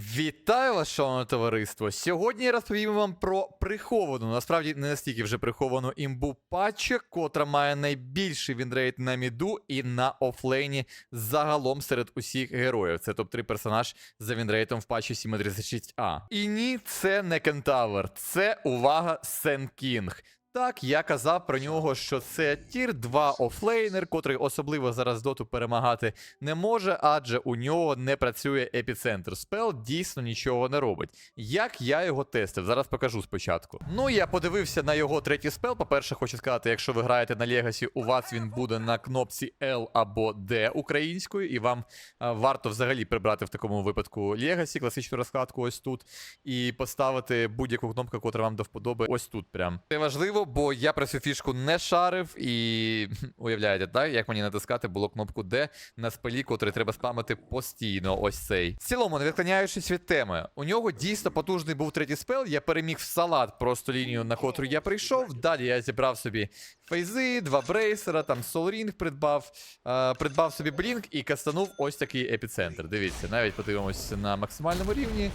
Вітаю вас, шановне товариство! Сьогодні я розповім вам про приховану, насправді не настільки вже приховану імбу патча, котра має найбільший вінрейт на міду і на офлейні загалом серед усіх героїв. Це топ-3 персонаж за вінрейтом в патчі 736А. І ні, це не Кентавр, це увага Сен Кінг. Так, я казав про нього, що це тір 2 офлейнер, котрий особливо зараз доту перемагати не може, адже у нього не працює епіцентр. Спел дійсно нічого не робить. Як я його тестив, зараз покажу спочатку. Ну, я подивився на його третій спел. По-перше, хочу сказати, якщо ви граєте на Легасі, у вас він буде на кнопці L або D українською, і вам а, варто взагалі прибрати в такому випадку Легасі, класичну розкладку ось тут, і поставити будь-яку кнопку, котра вам до вподоби, ось тут прям. Це важливо, бо я про цю фішку не шарив, і уявляєте, так, як мені натискати було кнопку D на спелі, котрий треба спамити постійно. Ось цей. В цілому, не відклоняючись від теми, у нього дійсно потужний був третій спел. Я переміг в салат просто лінію, на котру я прийшов. Далі я зібрав собі фейзи, два брейсера, там солрінг придбав, е, придбав собі блінк і кастанув ось такий епіцентр. Дивіться, навіть подивимося на максимальному рівні.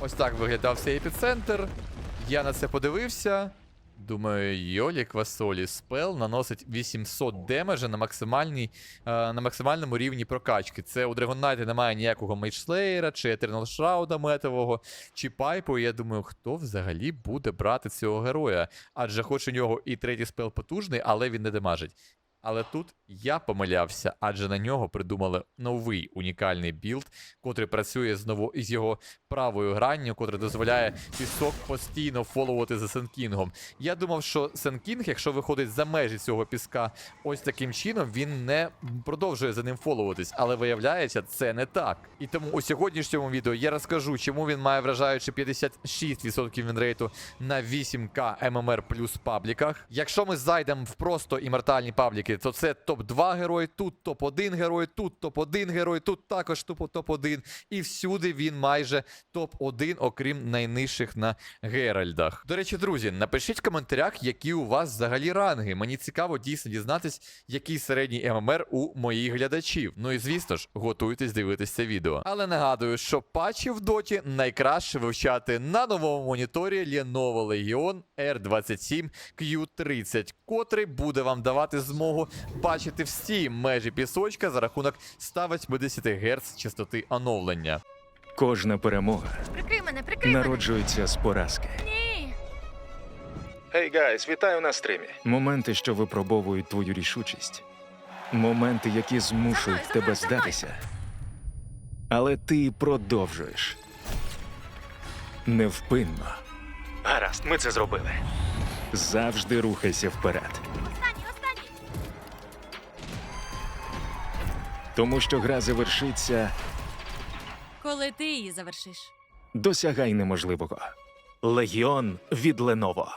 Ось так виглядав цей епіцентр. Я на це подивився. Думаю, Йолі Квасолі спел наносить 800 демеджа на максимальній, е, на максимальному рівні прокачки. Це у Dragon немає ніякого мейджслеєра, чи Етернал Шрауда метового, чи пайпу. І я думаю, хто взагалі буде брати цього героя? Адже хоч у нього і третій спел потужний, але він не демажить. Але тут я помилявся, адже на нього придумали новий унікальний білд, котрий працює знову із його правою гранню, котра дозволяє пісок постійно фоловувати за Сенкінгом. Я думав, що Сенкінг, якщо виходить за межі цього піска ось таким чином, він не продовжує за ним фоловуватись, але виявляється, це не так. І тому у сьогоднішньому відео я розкажу, чому він має вражаючи 56% вінрейту на 8К ММР плюс пабліках. Якщо ми зайдемо в просто імертальні пабліки, то це топ-2 герой, тут топ-1 герой, тут топ-1 герой, тут також топ- топ-1. І всюди він майже топ-1, окрім найнижчих на Геральдах. До речі, друзі, напишіть в коментарях, які у вас взагалі ранги. Мені цікаво дійсно дізнатись, який середній ММР у моїх глядачів. Ну і звісно ж, готуйтесь дивитись це відео. Але нагадую, що патчі в доті найкраще вивчати на новому моніторі Lenovo Legion R27 Q30, котрий буде вам давати змогу бачити всі межі пісочка за рахунок 180 Гц частоти оновлення. Кожна перемога Прикрий мене, прикрий мене. народжується з поразки. Ні. Гей, гайс, вітаю на стрімі. Моменти, що випробовують твою рішучість. Моменти, які змушують За мною, тебе за мною, за здатися. Але ти продовжуєш. Невпинно. Гаразд, ми це зробили. Завжди рухайся вперед. Тому що гра завершиться, Коли ти її завершиш. досягай неможливого. Легіон від Леново.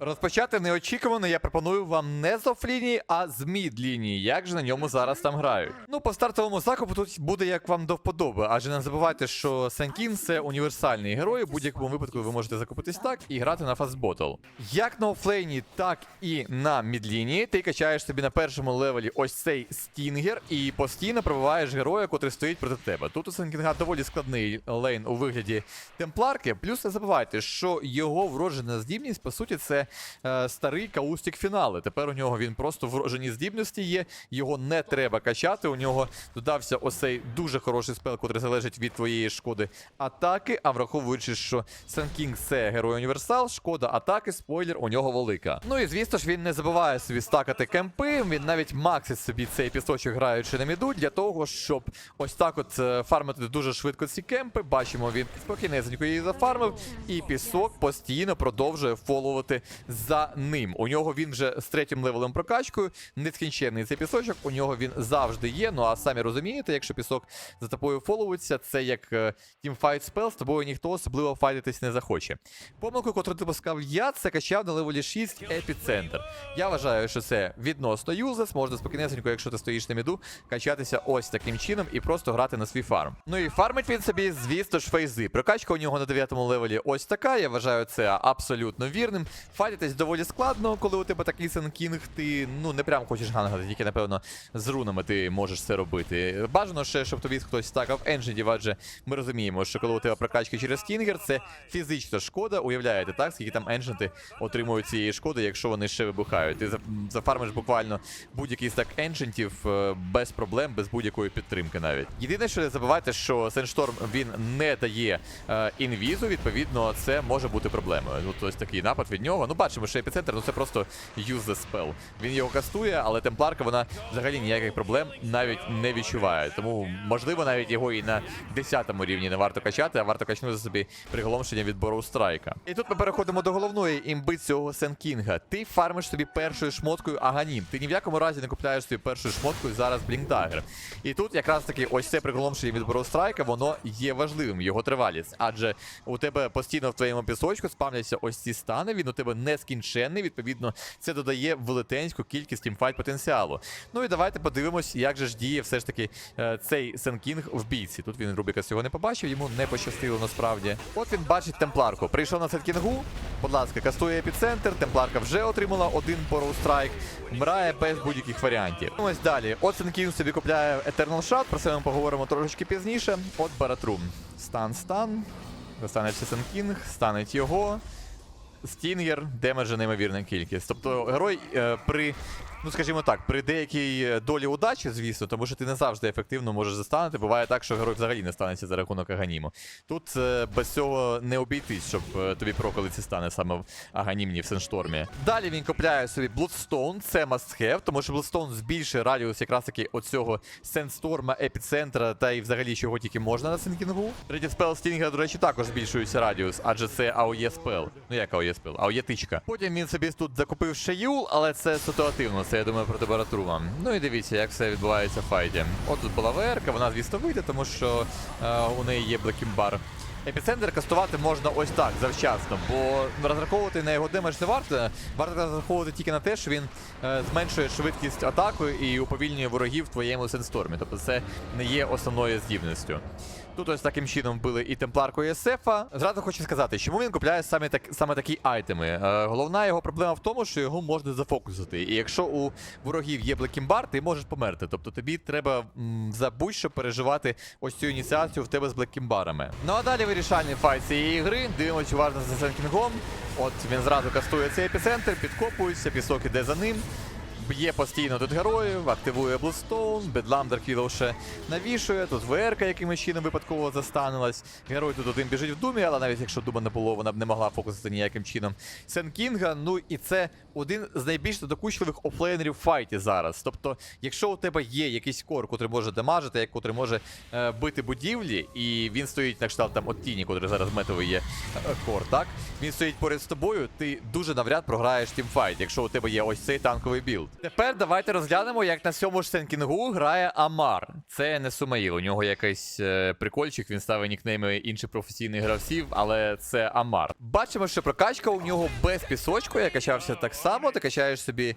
Розпочати неочікувано я пропоную вам не з офлінії, а з мід-лінії. Як же на ньому зараз там грають? Ну, по стартовому закупу тут буде як вам до вподоби, адже не забувайте, що Сенкін це універсальний герой. У будь-якому випадку ви можете закупитись так і грати на фастботл. Як на офлейні, так і на мідлінії. Ти качаєш собі на першому левелі ось цей стінгер і постійно пробиваєш героя, котрий стоїть проти тебе. Тут у Сенкінга доволі складний лейн у вигляді темпларки. Плюс не забувайте, що його вроджена здібність, по суті, це е, старий каустік фінали. Тепер у нього він просто вроджені здібності є. Його не треба качати. У нього додався оцей дуже хороший спел, котрий залежить від твоєї шкоди атаки. А враховуючи, що Сенкінг це герой універсал, шкода атаки, спойлер, у нього велика. Ну і звісно ж, він не забуває собі стакати кемпи. Він навіть максить собі цей пісочок, граючи на міду, для того, щоб ось так от е, фармити дуже швидко ці кемпи. Бачимо, він спокійнесенько її зафармив, і пісок постійно продовжує фоловати за ним. У нього він вже з третім левелем прокачкою, нескінченний цей пісочок. У нього він завжди є. Ну а самі розумієте, якщо пісок за тобою фоловується, це як е, тімфайт спел, з тобою ніхто особливо файтитись не захоче. Помилку, котру допускав я, це качав на левелі 6 епіцентр. Я вважаю, що це відносно юзлес, можна спокійнесенько, якщо ти стоїш на міду, качатися ось таким чином і просто грати на свій фарм. Ну і фармить він собі, звісно ж, фейзи. Прокачка у нього на 9 левелі ось така. Я вважаю це абсолютно вірним. Файт Файтитись доволі складно, коли у тебе такий сенкінг, ти ну не прям хочеш гангати, тільки напевно з рунами ти можеш це робити. Бажано ще, щоб тобі хтось стакав енджинів, адже ми розуміємо, що коли у тебе прокачки через кінгер, це фізична шкода. Уявляєте, так, скільки там енджинти отримують цієї шкоди, якщо вони ще вибухають. Ти зафармиш буквально будь-який стак енджентів е, без проблем, без будь-якої підтримки навіть. Єдине, що не забувайте, що Сеншторм він не дає е, інвізу, відповідно, це може бути проблемою. Ось такий напад від нього. Ну, бачимо, що епіцентр, ну це просто use the spell. Він його кастує, але темпларка вона взагалі ніяких проблем навіть не відчуває. Тому можливо навіть його і на 10-му рівні не варто качати, а варто качнути собі приголомшення від Бору Страйка. І тут ми переходимо до головної імби цього Сенкінга. Ти фармиш собі першою шмоткою Аганім. Ти ні в якому разі не купляєш собі першою шмоткою зараз Блінкдагер. І тут якраз таки ось це приголомшення від Бору Страйка, воно є важливим, його тривалість. Адже у тебе постійно в твоєму пісочку спавняться ось ці стани, він у тебе нескінченний, відповідно, це додає велетенську кількість тімфайт потенціалу. Ну і давайте подивимось, як же ж діє все ж таки е, цей Сенкінг в бійці. Тут він Рубіка цього не побачив, йому не пощастило насправді. От він бачить темпларку. Прийшов на Сенкінгу, будь ласка, кастує епіцентр, темпларка вже отримала один Strike, мрає без будь-яких варіантів. Ось далі. От Сенкінг собі купляє Eternal Shot, про це ми поговоримо трошечки пізніше. От Баратрум. Стан, стан. Достанеться Сенкінг, станеть його. Стінгер, демеджа неймовірна кількість. Тобто герой е, при, ну скажімо так, при деякій е, долі удачі, звісно, тому що ти не завжди ефективно можеш застанути. Буває так, що герой взагалі не станеться за рахунок Аганіму. Тут е, без цього не обійтись, щоб е, тобі проколи ці стане саме в Аганімні в Сенштормі. Далі він купляє собі Bloodstone, це must have, тому що Bloodstone збільшує радіус якраз таки оцього Сенсторма, епіцентра та і взагалі чого тільки можна на Сенкінгу. Третій спел Стінга, до речі, також збільшується радіус, адже це AOE спел. Ну як AOE спел? AOE тичка. Потім він собі тут закупив ще Юл, але це ситуативно, це я думаю про температуру. Ну і дивіться, як все відбувається в файті. От тут була ВРК, вона звісно вийде, тому що е, у неї є Блекімбар. Епіцентр кастувати можна ось так завчасно, бо розраховувати на його демедж не варто. Варто розраховувати тільки на те, що він е, зменшує швидкість атаки і уповільнює ворогів в твоєму сенстормі. Тобто це не є основною здібністю. Тут ось таким чином били і темпларку і СФа. Зразу хочу сказати, чому він купляє саме так саме такі айтеми. Е, головна його проблема в тому, що його можна зафокусити. І якщо у ворогів є блекімбар, ти можеш померти. Тобто тобі треба м, за будь-що переживати ось цю ініціацію в тебе з блекімбарами. Ну а далі вирішальний файт цієї гри. Дивимось уважно за Сенкінгом. От він зразу кастує цей епіцентр, підкопується, пісок іде за ним. Б'є постійно тут героїв, активує Блустоун, Бедлам Дарквілов ще навішує, тут ВРК якимось чином випадково застанилась. Герой тут один біжить в думі, але навіть якщо дума не було, вона б не могла фокусити ніяким чином. Сен Кінга, ну і це один з найбільш докучливих офлейнерів в файті зараз. Тобто, якщо у тебе є якийсь кор, котрий може дамажити, як котрий може е, бити будівлі, і він стоїть на кшталт там от тіні, котрий зараз метовий є е, кор, так? Він стоїть поряд з тобою, ти дуже навряд програєш тімфайт, якщо у тебе є ось цей танковий білд. Тепер давайте розглянемо, як на цьому ж Сенкінгу грає Амар. Це не Сумаїл, у нього якийсь е, прикольчик, він ставить нікнейми інших професійних гравців, але це Амар. Бачимо, що прокачка у нього без пісочку, я качався так само. Ти качаєш собі е,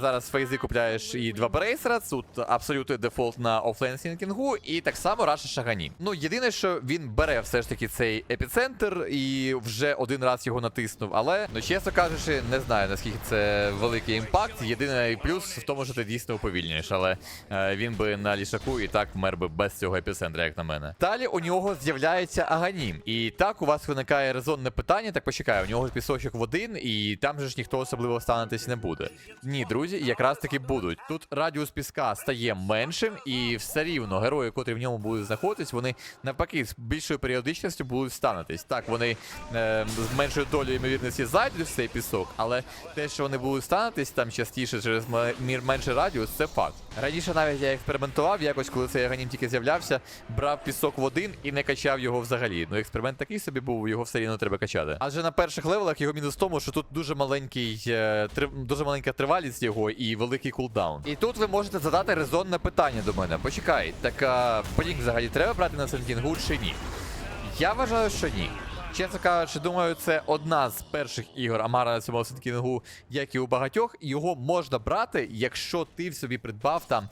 зараз фейзи купляєш і два брейсера. Тут абсолютний дефолт на офлейн Сенкінгу, і так само Раша Шагані. Ну єдине, що він бере все ж таки цей епіцентр і вже один раз його натиснув. Але ну чесно кажучи, не знаю наскільки це великий імпакт. Єдиний плюс в тому, що ти дійсно уповільнюєш, але е, він би на лішаку і так вмер би без цього епіцентра, як на мене. Далі у нього з'являється Аганім. І так у вас виникає резонне питання. Так почекай, у нього пісочок в один, і там же ж ніхто особливо станетись не буде. Ні, друзі, якраз таки будуть. Тут радіус піска стає меншим, і все рівно герої, котрі в ньому будуть знаходитись, вони навпаки з більшою періодичністю будуть станетись. Так, вони е, з меншою долею ймовірності зайдуть в цей пісок, але те, що вони будуть станетись там частіше через мір менший радіус, це факт. Раніше навіть я експериментував, якось коли цей аганім тільки з'являвся, брав пісок в один і не качав його взагалі. Ну, експеримент такий собі був, його все рівно треба качати. Адже на перших левелах його мінус в тому, що тут дуже маленький, е, дуже маленька тривалість його і великий кулдаун. І тут ви можете задати резонне питання до мене. Почекай, так а, Блінк взагалі треба брати на Сенкінгу чи ні? Я вважаю, що ні. Чесно кажучи, думаю, це одна з перших ігор Амара на цьому Сенкінгу, як і у багатьох. І Його можна брати, якщо ти в собі придбав там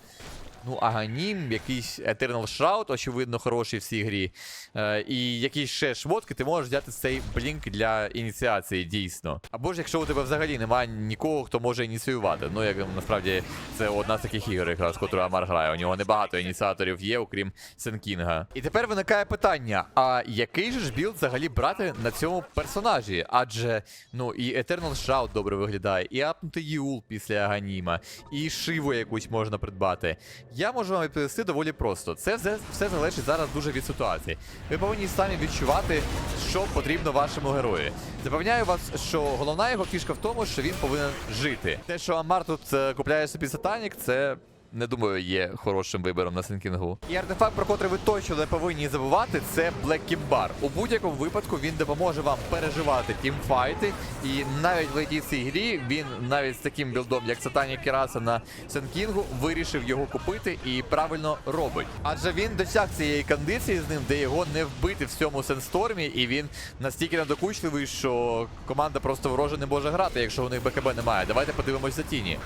Ну, Аганім, якийсь Eternal Shroud, очевидно, хороший в цій грі. Е, і якісь ще шмотки, ти можеш взяти цей блінк для ініціації, дійсно. Або ж якщо у тебе взагалі немає нікого, хто може ініціювати. Ну, як насправді це одна з таких ігор, якраз, котру Амар грає. У нього небагато ініціаторів є, окрім Сенкінга. І тепер виникає питання: а який же ж білд взагалі брати на цьому персонажі? Адже ну і Eternal Shroud добре виглядає, і апнутий Юл після Аганіма, і Шиву якусь можна придбати. Я можу вам відповісти доволі просто. Це все, все залежить зараз дуже від ситуації. Ви повинні самі відчувати, що потрібно вашому герою. Запевняю вас, що головна його фішка в тому, що він повинен жити. Те, що Амар тут е, купляє собі сатанік, це. Не думаю, є хорошим вибором на Сенкінгу. І артефакт, про котрий ви точно не повинні забувати, це Black Kimbar. У будь-якому випадку він допоможе вам переживати тімфайти. І навіть в цій цій грі він навіть з таким білдом, як Сатані Кераса на Сенкінгу, вирішив його купити і правильно робить. Адже він досяг цієї кондиції з ним, де його не вбити в цьому сенстормі, і він настільки надокучливий, що команда просто вороже не може грати, якщо у них БКБ немає. Давайте подивимось за тіні.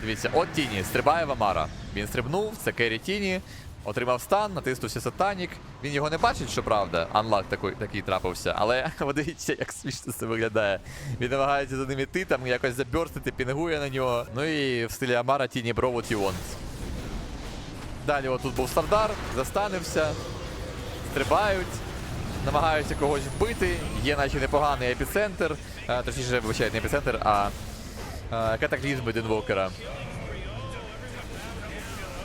Дивіться, от Тіні, стрибає в Амара. Він стрибнув, це Керрі Тіні, отримав стан, натиснувся сатанік. Він його не бачить, що правда. Анлак такий, такий трапився. Але подивіться, як смішно це виглядає. Він намагається за ним іти, там якось заберстити, пінгує на нього. Ну і в стилі Амара Тіні Брово Тіон. Далі отут був Стардар, застанився, стрибають. Намагаються когось вбити. Є наче непоганий епіцентр. А, точніше, вибачайте, не епіцентр, а е, катаклізми Дінвокера.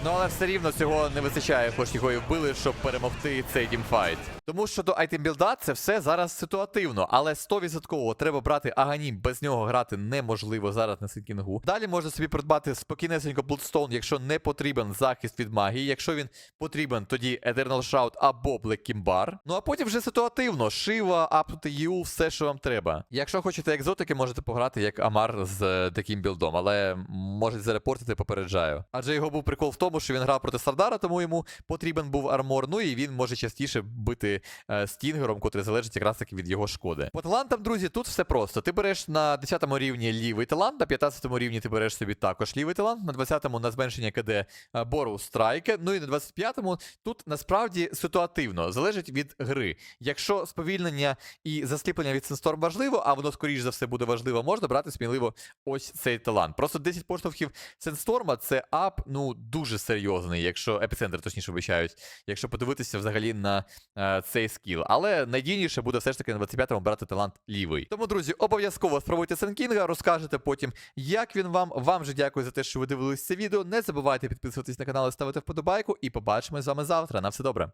Ну, але все рівно цього не вистачає, хоч його і вбили, щоб перемогти цей тімфайт. Тому що до айтембілда це все зараз ситуативно, але 100% треба брати Аганім, без нього грати неможливо зараз на Сінкінгу. Далі можна собі придбати спокійнесенько Bloodstone, якщо не потрібен захист від магії. Якщо він потрібен, тоді Eternal Shroud або Black Kimbar. Ну а потім вже ситуативно. Шива, апнути Юл, все, що вам треба. Якщо хочете екзотики, можете пограти як Амар з е, таким білдом, але можуть зарепортити, попереджаю. Адже його був прикол в тому, що він грав проти Сардара, тому йому потрібен був армор. Ну і він може частіше бити е, стінгером, котрий залежить якраз таки від його шкоди. По талантам, друзі, тут все просто. Ти береш на 10 рівні лівий талант, на 15 рівні ти береш собі також лівий талант, на 20-му на зменшення КД е, Бору Страйке. Ну і на 25-му тут насправді ситуативно, залежить від гри. Якщо сповільнення і засліплення від Сенсторм важливо, а воно скоріш за все буде важливо, можна брати сміливо ось цей талант. Просто 10 поштовхів Сенсторма це ап, ну дуже серйозний, якщо епіцентр точніше вибачають, якщо подивитися взагалі на е, цей скіл. Але найдійніше буде все ж таки на 25-му брати талант лівий. Тому, друзі, обов'язково спробуйте Сенкінга, розкажете потім, як він вам. Вам же дякую за те, що ви дивились це відео. Не забувайте підписуватись на канал і ставити вподобайку. І побачимось з вами завтра. На все добре.